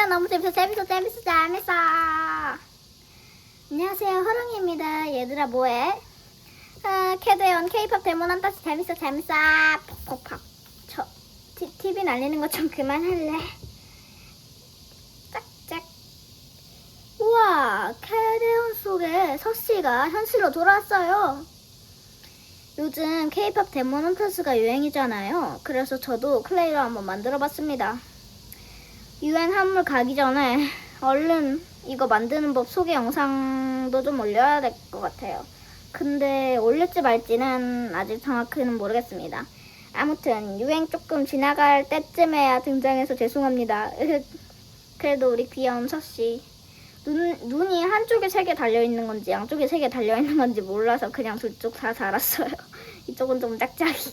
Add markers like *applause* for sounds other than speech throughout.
안녕하세요. 너무 재밌어, 재밌어, 재밌어, 재밌어. 안녕하세요. 허랑입니다. 얘들아, 뭐해? 아, 캐드온 케이팝 데몬 한다시 재밌어, 재밌어. 퍽퍽퍽. 저, 티, TV 날리는 거좀 그만할래. 짝짝. 우와, 캐드온 속에 서씨가 현실로 돌아왔어요. 요즘 케이팝 데몬 헌터스가 유행이잖아요. 그래서 저도 클레이로 한번 만들어 봤습니다. 유엔 한물 가기 전에 얼른 이거 만드는 법 소개 영상도 좀 올려야 될 것 같아요. 근데 올릴지 말지는 아직 정확히는 모르겠습니다. 아무튼 유행 조금 지나갈 때쯤에야 등장해서 죄송합니다. *laughs* 그래도 우리 귀여운 서씨 눈, 눈이 한쪽에 세 개 달려있는 건지 양쪽에 세 개 달려있는 건지 몰라서 그냥 둘 쪽 다 달았어요. *laughs* 이쪽은 좀 짝짝이.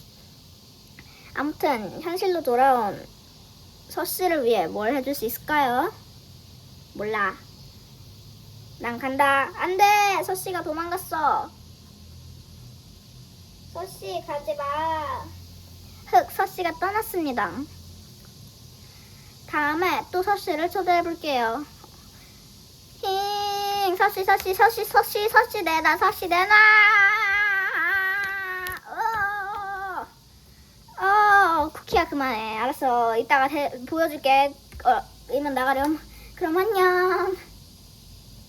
아무튼 현실로 돌아온 서씨를 위해 뭘 해줄 수 있을까요? 몰라. 난 간다. 안 돼! 서씨가 도망갔어. 서씨, 가지 마. 흑, 서씨가 떠났습니다. 다음에 또 서씨를 초대해 볼게요. 힝, 서씨, 서씨, 서씨, 서씨, 서씨 내놔, 서씨 내놔! 어, 어, 쿠키야 그만해. 알았어. 이따가 대- 보여줄게. 어, 이만 나가렴. 그럼 안녕.